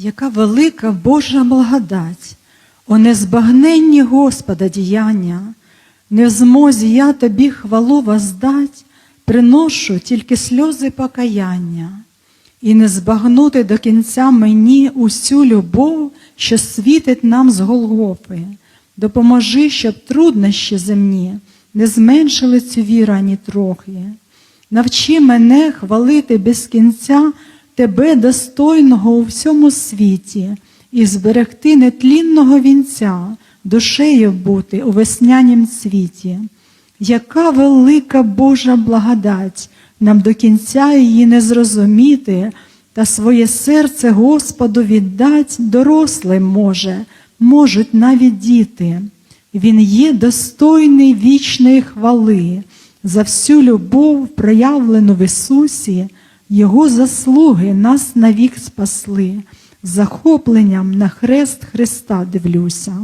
Яка велика Божа благодать, о незбагненні Господа діяння, не в змозі я тобі хвалу воздать, приношу тільки сльози покаяння, і не збагнути до кінця мені усю любов, що світить нам з Голгофи. Допоможи, щоб труднощі земні не зменшили цю віру ані трохи. Навчи мене хвалити без кінця Тебе достойного у всьому світі, і зберегти нетлінного вінця, душею бути у веснянім світі. Яка велика Божа благодать, нам до кінця її не зрозуміти, та своє серце Господу віддать дорослим може, можуть навіть діти. Він є достойний вічної хвали за всю любов, проявлену в Ісусі, Його заслуги нас навік спасли, захопленням на хрест Христа дивлюся.